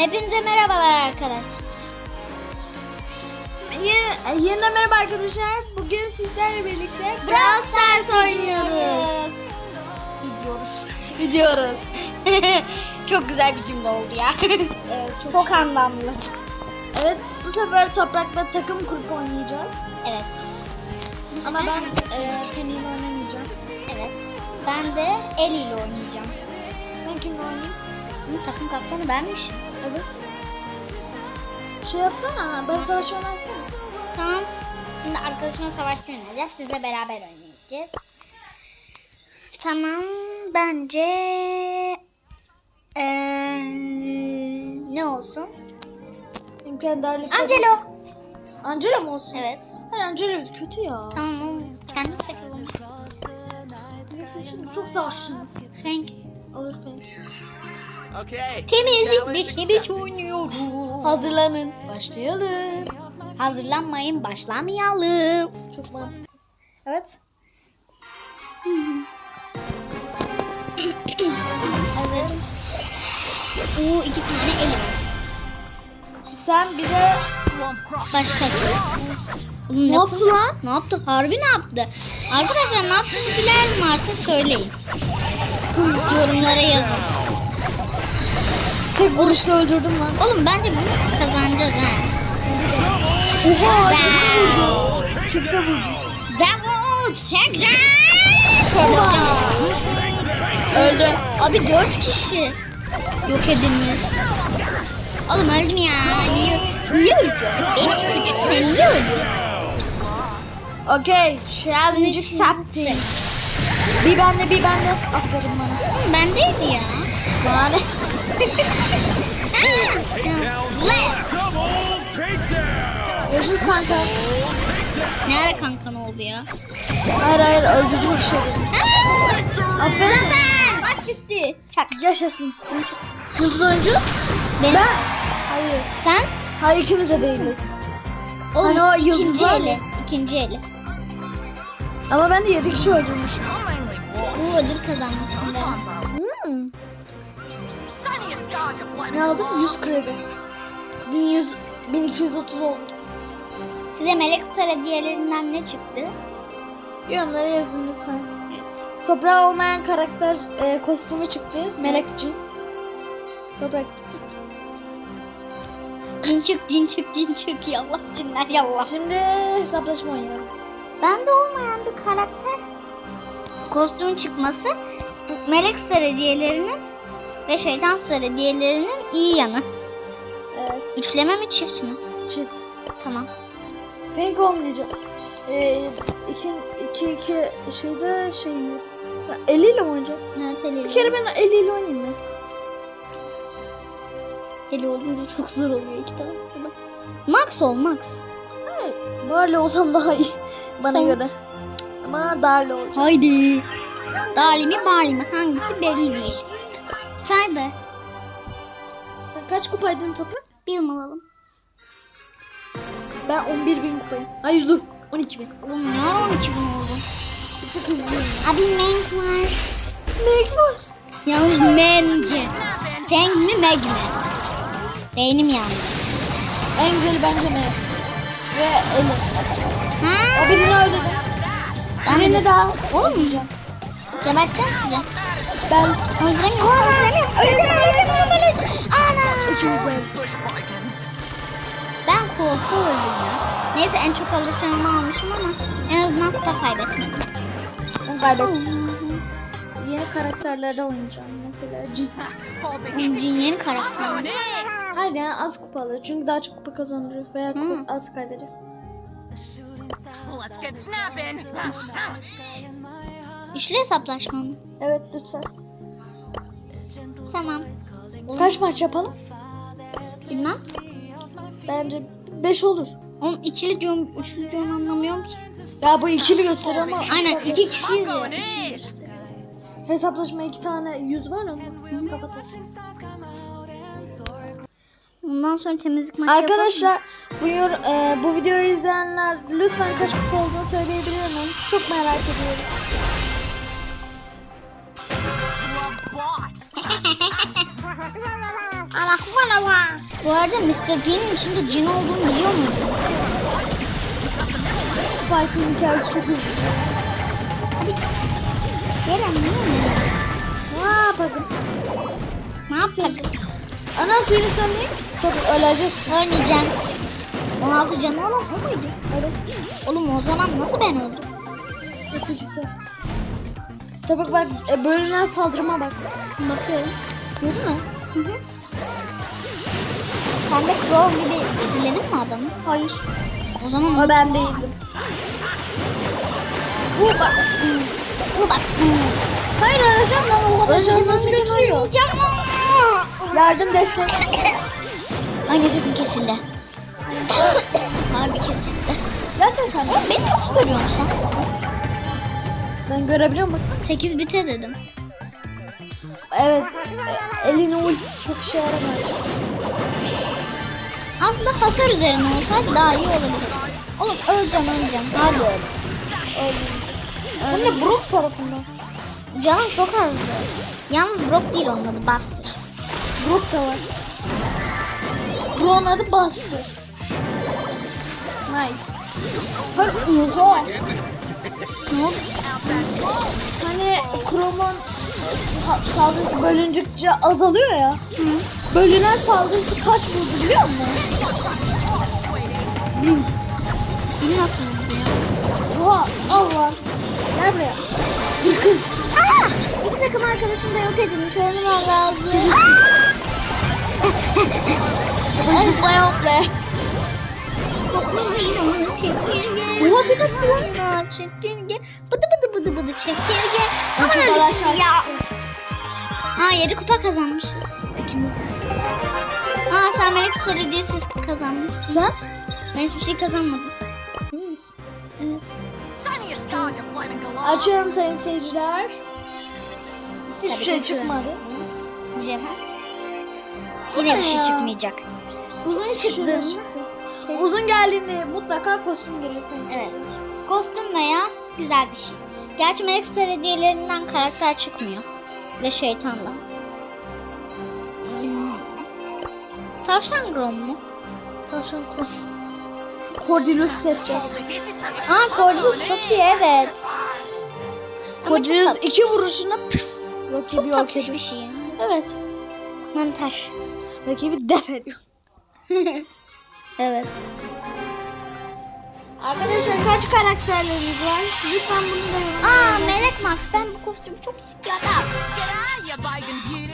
Hepinize merhabalar arkadaşlar. Yine, yeniden merhaba arkadaşlar. Bugün sizlerle birlikte Brawl Stars oynuyoruz. Gidiyoruz. Gidiyoruz. Çok güzel bir cümle oldu ya. Evet, çok, çok anlamlı. Evet bu sefer toprakla takım kurup oynayacağız. evet. Bu Ama ben e, Penny ile oynamayacağım. evet. Ben de Eli ile oynayacağım. Ben kimle oynayayım? Hı, takım kaptanı benmişim. Evet. Şey yapsana ben savaş oynarsana. Tamam. Şimdi arkadaşımla savaşçı oynayacağım. Sizle beraber oynayacağız. Tamam. Bence eee, ne olsun? İmkan darlık. Angelo. Angela mı olsun? Evet. Hayır Angela kötü ya. Tamam. o Kendi seçelim. Neyse şimdi çok savaşçıyız. Frank. Olur Frank. Okay. Temizlik bir oynuyoruz. Hazırlanın. Başlayalım. Hazırlanmayın başlamayalım. Çok mantıklı. Evet. Evet. Oo iki tane eli var. Sen bir de Başkası. Oğlum Ne yaptı lan? Ne yaptı? Harbi ne yaptı? Arkadaşlar ne yaptığını bilen varsa söyleyin. Yorumlara yazın. Tek vuruşla öldürdüm lan. Oğlum bence bunu kazanacağız ha. Oha! Davul tekrar. Öldü. Abi dört kişi yok edilmiş. Oğlum öldüm ya. Niye, niye öldü? Benim suçum ne? Niye öldü? Okey. Challenge accepted. Bir bende bir bende. Aferin bana. Bendeydi ya. Bana Görüşürüz kanka. Ne ara kankan oldu ya? Hayır hayır öldürdüm şey. Aferin. Zafer. Maç bitti. Çak. Yaşasın. Yıldız oyuncu? Benim. Ben. Hayır. Sen? Hayır ikimiz de değiliz. Oğlum Hani o yıldız var eli. İkinci eli. Ama ben de 7 kişi öldürmüşüm. Bu ödül kazanmışsın ben. Ne aldım? 100 kredi. 1100 1230 oldu. Size Melek Star hediyelerinden ne çıktı? Yorumlara yazın lütfen. Toprağı olmayan karakter e, kostümü çıktı. Melekçi. Toprak. Cin çık, cin çık, cin çık. Yallah cinler yallah. Şimdi hesaplaşma oynayalım. Bende olmayan bir karakter kostüm çıkması Melek Star hediyelerinin ve Şeytan Star hediyelerinin iyi yanı. Evet. Üçleme mi çift mi? Çift. Tamam. Fink olmayacak. Ee, iki, iki, iki şeyde şey mi? Ya, eliyle mi oynayacak? Evet eli. Bir kere ben eliyle oynayayım mı? eli olunca çok zor oluyor iki da. Max ol Max. Barley olsam daha iyi. Bana Tamam. göre. Ama Darlı olacak. Haydi. Dali mi Bali mi hangisi belli değil. Be. Sen kaç kupaydın toprak? Yıl alalım. Ben 11 bin kupayım. Hayır dur. 12 bin. Oğlum ne ara 12 bin oldu? Bir tık hızlıyım. Abi Meg var. Meg var. Yalnız Meg. Feng mi Meg mi? Beynim yandı. En güzeli bence Meg. Ve Eli. Ha? O birini öldürdüm. Ben de daha Oğlum? Geberteceğim sizi. Ben. Öldüremiyorum. Öldüremiyorum. Öldüremiyorum. Ana. de öldük. Ben koltuğu öldüm ya. Neyse en çok alışanını almışım ama en azından kupa kaybetmedim. Ben kaybettim. Yeni karakterlerde oynayacağım. Mesela Cin. Cin yeni karakter. Hayır yani az kupalı. Çünkü daha çok kupa kazanır veya kupa Hmm. az kaybeder. Let's get snapping. Üçlü hesaplaşma mı? Evet lütfen. Tamam. Kaç maç yapalım? Bilmem. Bence 5 olur. Oğlum ikili diyorum, üçlü diyorum anlamıyorum ki. Ya bu ikili gösteriyor ama Aynen iki kişiyiz ya. hesaplaşma iki tane yüz var ama kafatası. Ondan sonra temizlik maçı yapalım. Arkadaşlar bu yor- e, bu videoyu izleyenler lütfen kaç kupa olduğunu söyleyebilir mi? Çok merak ediyoruz. Bu arada Mr. P'nin içinde cin olduğunu biliyor muydun? Spike'ın hikayesi çok uzun. Kerem niye mi? Ne yapalım? Ne yapalım? Ana suyunu söndüreyim. Tabii öleceksin. Ölmeyeceğim. 16 canı olan o muydu? Evet. Oğlum o zaman nasıl ben öldüm? Ötekisi. Tabii bak e, bölünen saldırıma bak. Bakıyorum. Gördün mü? Sen de Crow gibi zehirledin mi adamı? Hayır. O zaman O ben değildim. bu bak. Bu bak. Hayır arayacağım lan o kadar öleceğim, götürüyor. Yardım destek. Ay nefesim kesildi. Harbi kesildi. Gel sen sen. Beni nasıl görüyorsun sen? Ben görebiliyor musun? 8 bite dedim. Evet. e, Elinin ultisi çok işe yaramıyor. Aslında hasar üzerine olsaydı daha iyi olabilir. Oğlum öleceğim öleceğim. Hadi öl. Hem de Brook tarafından. Canım çok azdı. Yalnız Brock değil onun adı Buster. Brook da var. Brook'un adı Buster. Nice. Hayır, oha. Ne oldu? Hani Chrome'un sa- saldırısı bölündükçe azalıyor ya. Bölünen saldırısı kaç vurdu biliyor musun? Bin. Beni nasıl vurdu ya? Oha Allah. Gel buraya. Bir kız. Aa! İki takım arkadaşım da yok edilmiş. Ondan razı. Zıplaya hopla. Çekirge. Oha tek attı lan. Çekirge. Bıdı bıdı bıdı bıdı çekirge. Ama öldük ya. Aa 7 kupa kazanmışız. Aa sen Story diye siz kazanmışsın. Sen? Ben hiçbir şey kazanmadım. Emin misin? Evet. Açıyorum sayın seyirciler. Hiçbir şey çıkmadı. Mücevher. Yine bir şey ya? çıkmayacak. Uzun çıktı. Uzun geldiğinde mutlaka kostüm gelir sayın Evet. Kostüm veya güzel bir şey. Gerçi Melek Star hediyelerinden karakter çıkmıyor. Ve şeytanla. Tavşan Grom mu? Tavşan kros. Cordylus seçeceğim. Aa Cordis çok iyi evet. Çok Cordylus iki vuruşuna püf. Rakibi Çok yok ediyor. bir şey. Evet. Mantar. Rakibi def ediyor. Evet. Arkadaşlar kaç karakterlerimiz var? Lütfen bunu da yorumlara Aa. Melek Max ben bu kostümü çok istiyordum.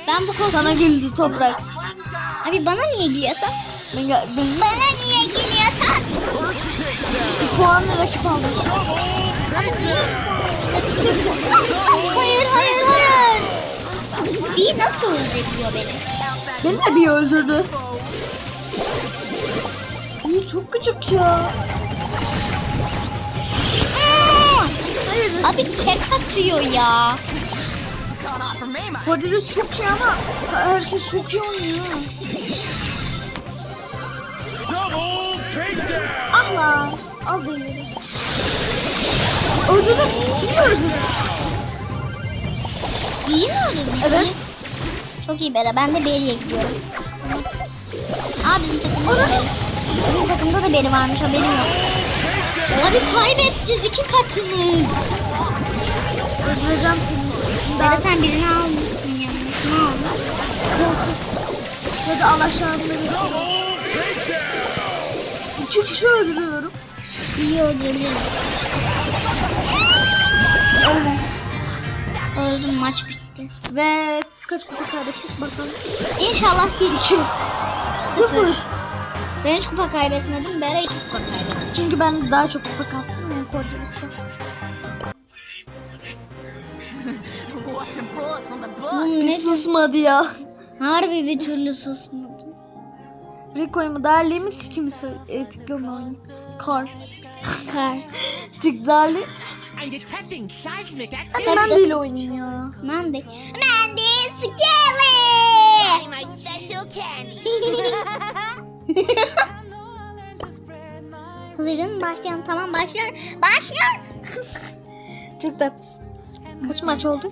Ben bu kostümü... Sana güldü toprak. Abi bana niye gülüyorsun? Ben, ben Bana niye gülüyorsun? bir puanla rakip aldım. hayır hayır hayır. Bir nasıl öldürüyor beni? Beni de bir öldürdü. İyi çok gıcık ya. Abi tek atıyor ya. Cordylus çok iyi ama herkes çok iyi oynuyor. Double takedown. Ah lan. Az değil. Öldürdüm. İyi öldürdüm. İyi mi öldürdün? Evet. İyi. Çok iyi Bera. Ben de Beri'ye gidiyorum. Aa bizim takımda da Beri. Bizim takımda da Beri varmış haberim yok. Abi kaybedeceğiz iki katımız. Öldüreceğim seni. Bera sen birini almışsın yanına. Ne oldu? Hadi Double takedown. İki kişi öldürüyorum. İyi öldürebilirim Öyle. Öldüm maç bitti. Ve kaç kupa kaybettik bakalım. İnşallah bir iki. Sıfır. Ben hiç kupa kaybetmedim. Bera iki kupa kaybetti. Çünkü ben daha çok kupa kastım ya Cordylus'ta. Oğlum Bir ne susmadı ya. Harbi bir türlü susmadı. Rico'yu mu derleyeyim mi tiki mi söyle e, tikli mi oynayayım? Kar. Kar. Tik derli. Ben ile oynayayım ya. Mandy. Mandy Skelly. my special candy. Hazırın başlayalım. Tamam başlar. Başlar. Çok tatlısın. Kaç maç oldu?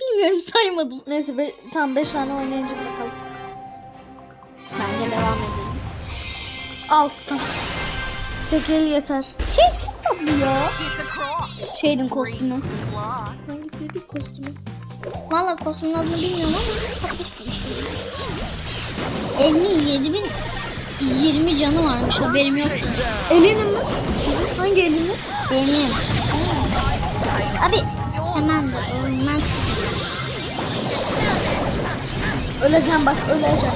Bilmiyorum saymadım. Neyse be, tam 5 tane oynayınca bakalım. devam edelim. Altı. Tek el yeter. Şey çok tatlı ya. Şeyin kostümü. Hangisiydi kostümü? Valla kostümün adını bilmiyorum ama tatlı. Elinin 7000 20 canı varmış haberim yoktu. Elinin mi? Hangi elinin? Benim. Abi hemen de ölmez. Öleceğim bak öleceğim.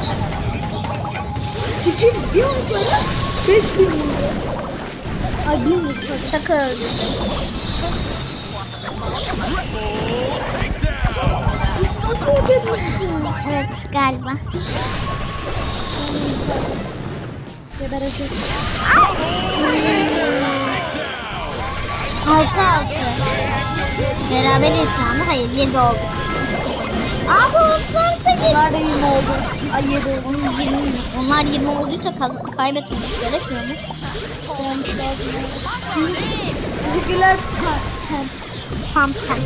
Tikim bir olsaydı 5000 vurdu. Ay 1000 vurdu. Çakı öldü. Nasıl ödemişsin? Evet galiba. Geberecek. Altı altı. Beraberiz şu anda. Hayır 7 oldu. Abi onlar da Bunlar da 20 oldu. Ay 7 oldu. Onlar 20, onlar 20 olduysa kaybetmemiz gerekmiyor mu? Olmuş lazım. Teşekkürler. Hem. Pam pam.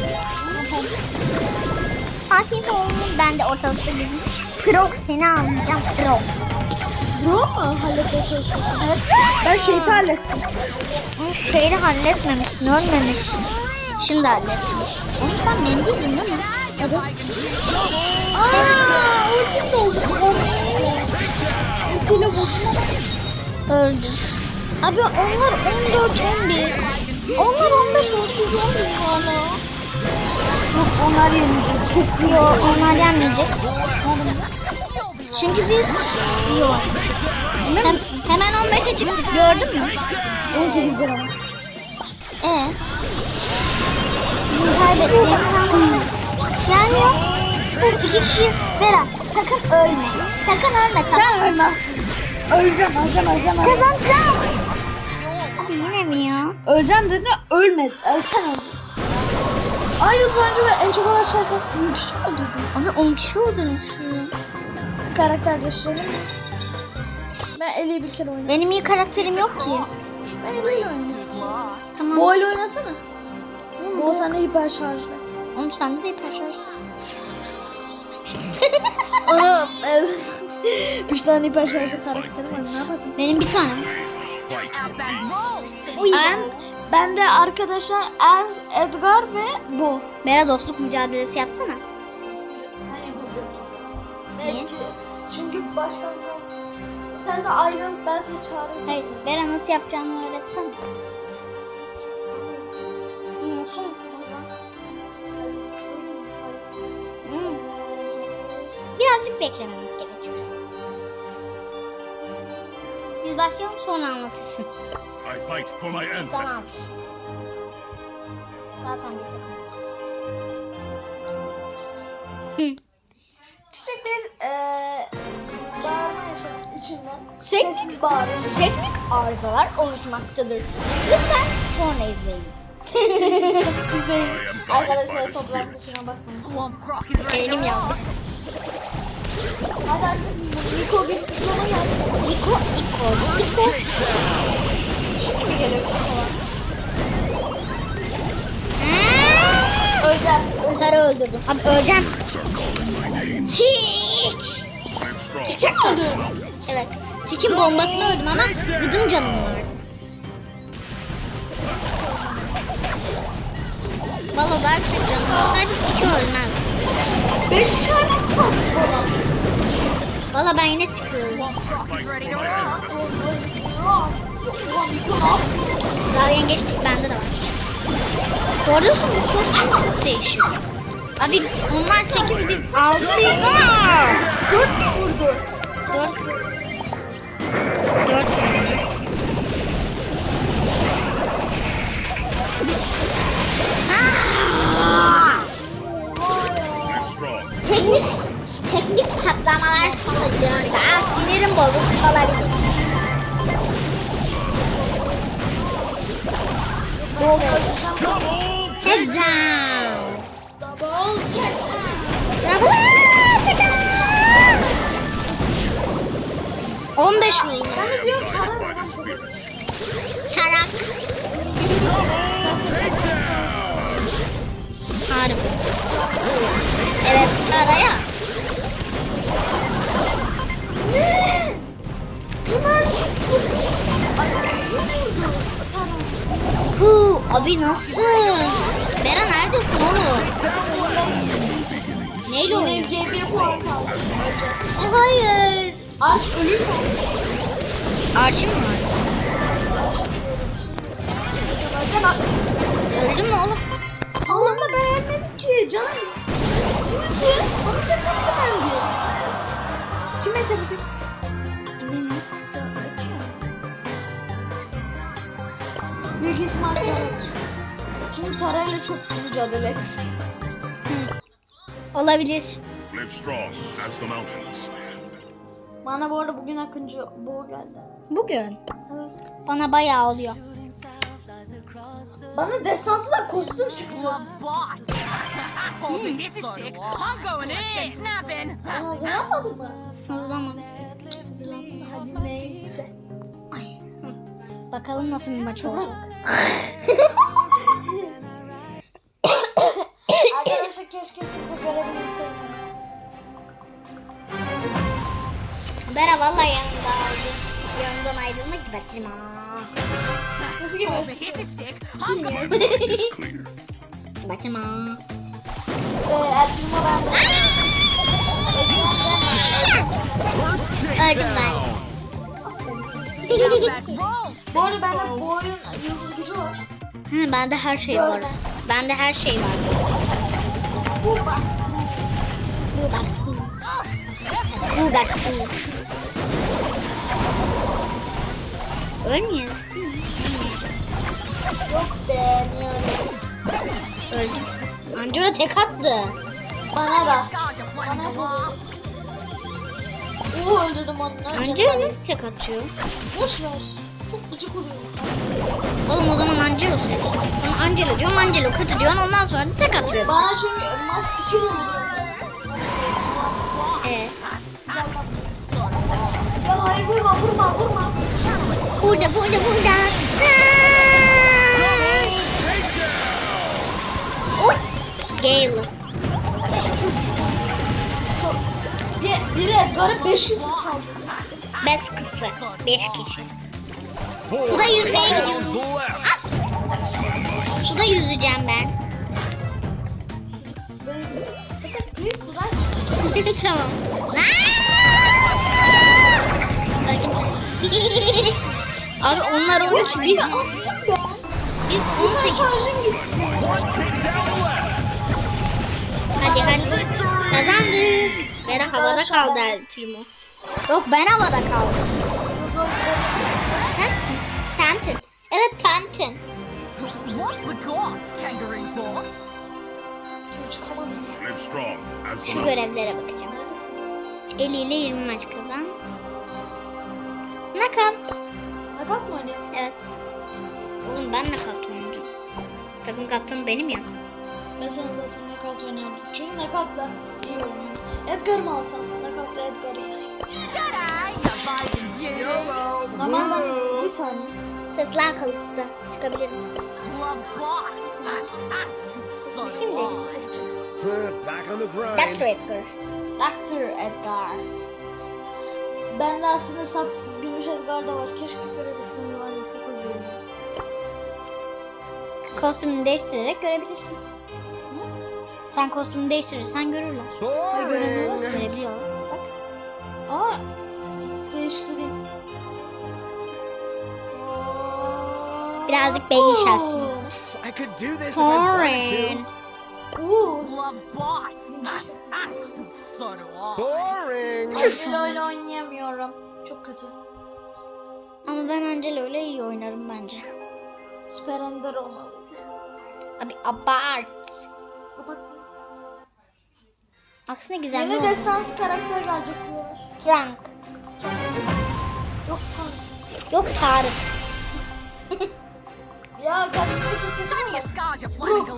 Fatih oğlum ben de ortalıkta bizim Pro seni almayacağım Pro. Bro mu halletmeye çalışıyorsun? Evet. Ben şeyi hallettim. Şeyi halletmemişsin ölmemiş. Şimdi halletmiş. Oğlum sen mendiydin değil mi? Evet. Aaa ultim de oldu. Olmuş. Ultiyle ama. Öldü. Abi onlar 14 11. Onlar 15 oldu biz 11 hala. Yok onlar yenildi. Yok onlar yenmeyecek. Çünkü biz yok. Hem, hemen 15'e çıktık gördün mü? 18 lira. Ee? Bizim kaybettiğimiz Yani yok. İki kişi Berat sakın ölme. Sakın ölme tamam. Sen ölme. Öleceğim, öleceğim, öleceğim. öleceğim. Kazanacağım. Abi yine mi ya? Öleceğim dedi, ölmedi. Ölsen öldü. Aynı sonucu ve en çok ulaşırsan büyük kişi öldürdüm. Abi 10 kişi öldürmüş. Karakter değiştirelim. Ben Eli'yi bir kere oynadım. Benim iyi karakterim yok ki. Ben Eli'yle oynadım. Tamam. Bo ile oynasana. Bo sende hiper şarjlı. Oğlum sende de hiper şarj. Oğlum. Üç tane hiper şarjlı karakterim var. Ne yapalım? Benim bir tanem. O Ben, ben de arkadaşlar Ernst, Edgar ve Bo. Bera dostluk mücadelesi yapsana. Sen. Niye? Etkili. Çünkü başkan sensin. İstersen ayrılıp ben seni çağırırsam. Hayır, Bera nasıl yapacağımı öğretsene. Nasıl Hmm. Birazcık beklememiz gerekiyor. Biz başlayalım sonra anlatırsın. I fight for my ancestors. Zaten bir takımız. Küçük bir eee bağırma yaşadık içinden. Teknik- Sessiz bağırma. Teknik arızalar oluşmaktadır. Lütfen sonra izleyiniz. I am guided by Arkadaşlar spirits. toplantısına bakmayın. Elim yandı. Hadi artık Niko bir sıkmama gelsin. Niko, Niko. İşte. Şimdi geliyor falan. Öleceğim. Tarı öldürdüm. Abi öleceğim. Tik. I'm strong. Tik öldüm. Evet. Tik'in bombasını öldüm ama gıdım canım vardı. Valla daha yüksek canım olsaydı Tik'i ölmez. Beş tane olan. Valla ben yine Tik'i öldüm. Daha yengeç Tik bende de var. Bu arada bu kostüm çok değişiyor. Abi onlar 8 biz 6 Dört mü vurdu? 4 4 I'm strong. Teknik teknik patlamalar sonucunda sinirim bozulmuş olabilir. Double. Double olacak. On beş vurmuş. Sana diyorum Sarak. Harbi. Evet saraya. Ne? Bunlar Hu, abi nasıl? Bera neredesin oğlum? Neyle oynuyorsun? G1 puan kaldı. E, hayır. Aç ölürsen. Arşiv mi var? Öldün mü oğlum? Allah'ım da beğenmedim ki canım. Çünkü onu tepki beğendi. Kime? Bilmiyorum. Büyük ihtimal Saray'dır. Çünkü Saray'la çok mücadele etti. Olabilir. Live strong as the mountains. Bana bu arada bugün Akıncı boğu geldi. Bugün Evet. bana bayağı oluyor. Bana destansı da kostüm çıktı. Ben hazırlanmadım mı? Hazırlanmamışsın. Hazırlanmadım. Hadi neyse. Ay. hı. Bakalım nasıl bir maç olacak. keşke siz de görebilseydiniz. Bera vallahi yanında aldı. Yanından ayrılmak gebertirim ha. Nasıl görüyorsun? this is sick. I'm going My mind is clear. Gebertirim ha. Öldüm ben. Bu arada bende bu oyun yıldız gücü var. Hı, bende her şey var. Bende her şey var. Bu bak. Bugat. Ölmeyeceğiz değil mi? Ölmeyeceğiz. Yok beğenmiyorum. Öldüm. Ancora tek attı. Bana da. The law. Oo öldürdüm onu. Ancora nasıl tek atıyor? Boş ver. Çok gıcık oluyor. Oğlum o zaman Angelo seç. Ama Angelo diyorum Angelo kötü diyorsun ondan sonra da tek atıyor. Bana çünkü maç 2 vuruyor. Ee, Ya hayır vurma vurma vurma. burada burada burada. Oy. Gale. Bir, biri Edgar'ı 5 kişi saldırdı. Beş kişi. Beş kişi. Suda yüzmeye gidiyorum. Suda yüzeceğim ben. Tamam. Abi onlar 13 biz biz 18. Hadi hadi. Kazandık. Vera havada kaldı Primo. Yok ben havada kaldım. Sensin. Sensin. Evet sensin. What's the goss, kangaroo boss? As the Şu görevlere bakacağım. Eliyle 20 maç kazan. Knockout. Nakat mı oynayayım? Evet. Oğlum ben knockout oynuyorum. Takım kaptanı benim ya. Ben sana zaten nakat oynardım. Çünkü nakatla iyi oynuyorum. Edgar mı alsam? Nakatla Edgar'ı yani. G'day, you vibing beauty. Ama ben bir saniye. Sesler kalıptı. Çıkabilirim. Şimdi. Back on the grind. Dr. Edgar. Dr. Edgar. Ben de aslında saf Gümüş Edgar da var. Keşke görebilsem var ya çok üzüldüm. Kostümünü değiştirerek görebilirsin. Sen kostümünü değiştirirsen görürler. Boring. Görebiliyorlar. Bak. Aa değiştireyim. Birazcık beyin şaşırması. I could do this if I wanted to. Oo. Love boss. so do I. Boring. Angelo ile oynayamıyorum. Çok kötü. Ama ben Angelo ile iyi oynarım bence. Süper Ender olmalıydı. Abi abart. Bak. Aksine Yeni olur. destansı karakter gelecek diyorlar. Trunk. Yok tank. Yok Tarık. Ya kaçtı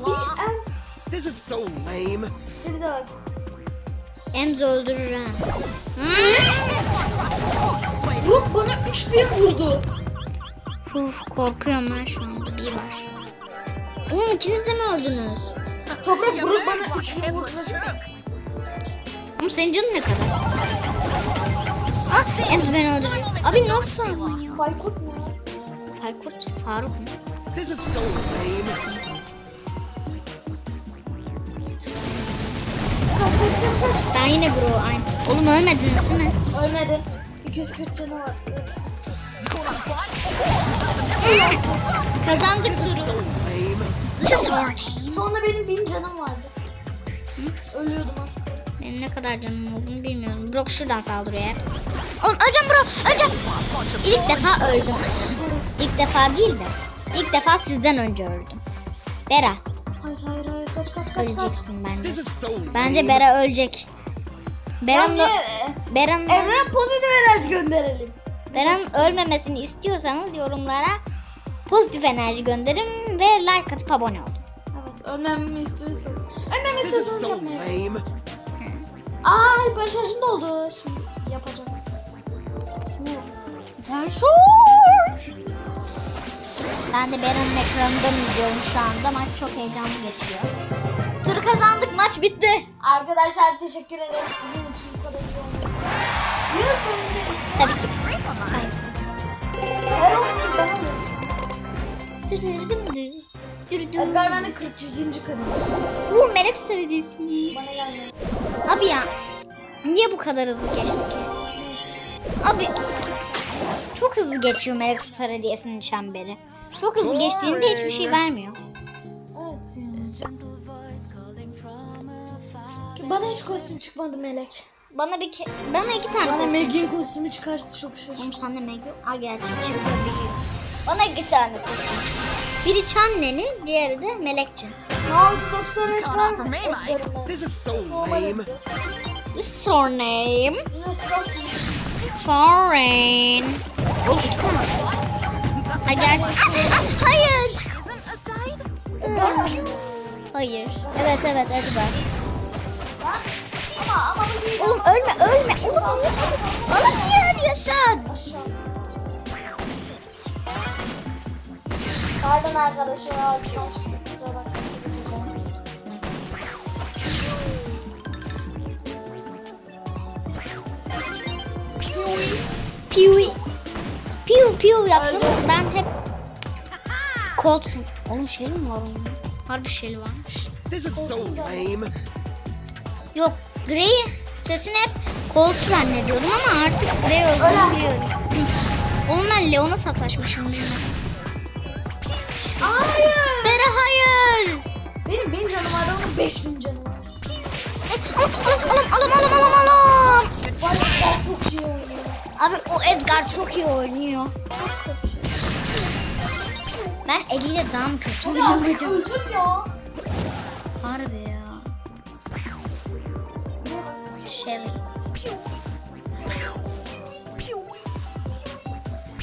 law. Ems. This is so lame. Bir bize bak. Emz öldürür ha. Brook bana 3000 vurdu. Uf, korkuyorum ben şu anda. Bir var. Oğlum ikiniz de mi öldünüz? Toprak Brook bana like 3000 a vurdu. Ama senin canın ne kadar? Ah Emz beni öldürüyor. Abi nasıl ama ya? Baykurt mu ya? Faykurt Faruk mu? This is so lame. Kaç kaç kaç kaç. Ben yine bro aynı. Oğlum ölmediniz değil mi? Ölmedim. 240 canı var. Kazandık turu. Lame. This is your name. Sonunda benim 1000 canım vardı. Ölüyordum az. Benim ne kadar canım olduğunu bilmiyorum. Brock şuradan saldırıyor hep. Oğlum öleceğim bro. Öleceğim. İlk defa öldüm. İlk defa değil de. İlk defa sizden önce öldüm. Bera Hayır hayır hayır kaç kaç kaç kaç. öleceksin bence. Bence Bera ölecek. Bera'nın Bence Bera'nın Evrene pozitif enerji gönderelim. Bera'nın ölmemesini istiyorsanız yorumlara pozitif enerji gönderin ve like atıp abone olun. Evet ölmemi istiyorsanız. Ölmemi istiyorsanız so yapmayın. Ay barış şarjım doldu. Şimdi yapacağız. Ben de Bera'nın ekranından izliyorum şu anda. Maç çok heyecanlı geçiyor. Turu kazandık. Maç bitti. Arkadaşlar teşekkür ederim sizin için bu kadar Tabii ki. Ben alıyorum. Dırırdım Yürüdüm. Edgar bende 43. kadın. Bu melek sevdisi. Bana gelmedi. Abi ya. Niye bu kadar hızlı geçti ki? Abi. Çok hızlı geçiyor Melek Star Hediyesi'nin çemberi. Çok hızlı geçtiğinde hiçbir şey vermiyor. Evet ya. Bana hiç kostüm çıkmadı Melek. Bana bir ke- bana iki tane Bana kostüm Meg'in kostümü çıkarsa çok şaşırırım. Oğlum sende Meg yok. Aa gerçi çıkabiliyor. Bana iki tane kostüm. Biri Çannen'in, diğeri de Melekçin. Ne oldu dostlar This is so lame. This is her name. Foreign. Oğlum iki tane. Ha gerçi. Aa, aa, hayır. Hayır. Evet evet bu değil. Oğlum ölme ölme. Oğlum? Bana niye ölüyorsun? Pardon arkadaşlar ağzımdan çıktı. Kusura bakmayın. Piu. Piu yaptım. Ben Colt. Oğlum şey mi var onun? Harbi şey varmış. This is so lame. Yok Grey sesini hep Colt zannediyordum ama artık Grey olduğunu biliyorum. Oğlum ben Leon'a sataşmışım bilmem. Hayır. Bera hayır. Benim 1000 canım var onun 5000 canı var. Alım alım alım alım alım alım. Abi o Edgar çok iyi oynuyor. Ben eliyle daha mı kötü Ya oynuyorum acaba? ya. Harbi ya. Shelly.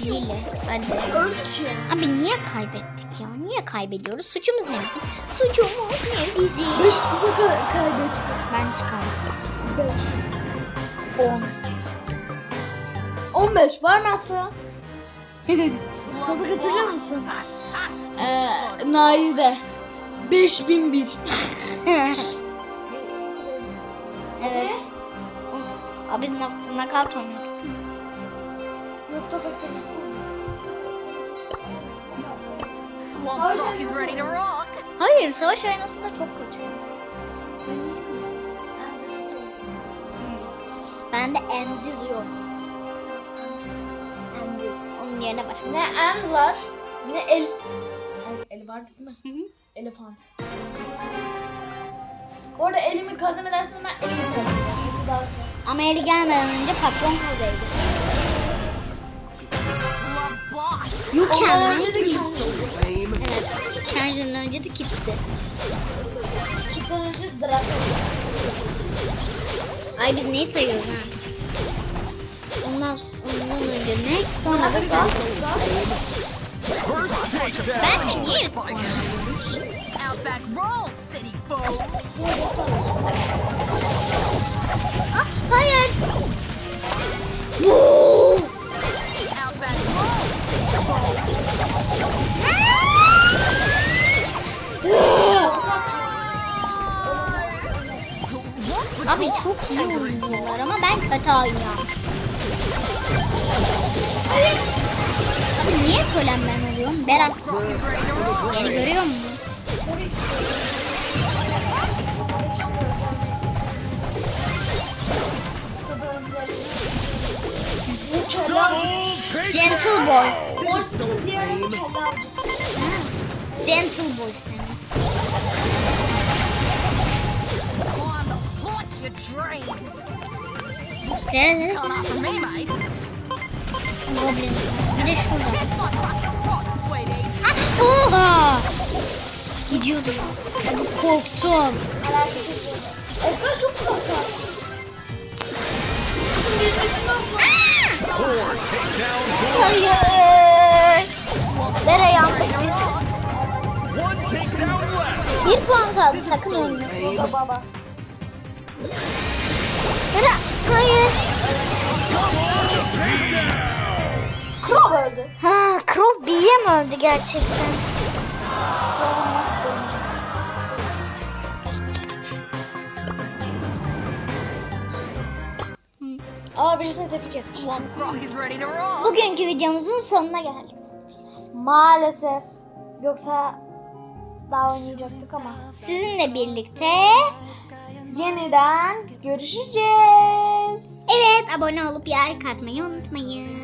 Lili. Öldük ya. Abi niye kaybettik ya? Niye kaybediyoruz? Suçumuz ne bizim? Suçumuz ne bizim? 5 kupa ka- kaybettim. Ben hiç kaybettim. 10. 15 var mı hatta? Tabii hatırlıyor musun? Ee, Naide. 5001. evet. Abi biz nak- nakavt oynuyorduk. Swamp Dog is ready to rock. Hayır savaş arenasında çok kötü. Bende Enziz yok. Enziz. Onun yerine başka. Ne Ems var, ne El... Ay, el var değil? Elefant. Bu arada elimi kazım edersen ben elimi güzel. Ama eli gelmeden önce patron. You Ondan can. önce de lame. Evet. Kendinden önce de gitti. Çıktan önce Draco. Ay biz neyi sayıyoruz ha? Ondan, ondan önce ne? Sonra da Draco. Ben de niye? Outback roll, city fool. Ah, hayır. Outback roll. Abi çok iyi oynuyorlar ama ben kötü oynuyorum. Abi niye kölem ben oluyorum? Berat beni görüyor musun? Gentle boy. Gentle boy seni. Time to Goblin. Bir de şurada. Ah, Oha! Gidiyordu. Korktum. Esmer çok takedowns. Hayır. Dere yandık biz. Bir puan kaldı sakın ölme. Baba baba. Dere hayır. Crow öldü. Ha, Crow B'ye mi öldü gerçekten? Aa birisini tebrik et. Swamp Rock is ready to roll. Bugünkü videomuzun sonuna geldik. Maalesef. Yoksa daha oynayacaktık ama. Sizinle birlikte Yeniden görüşeceğiz. evet abone olup like atmayı unutmayın.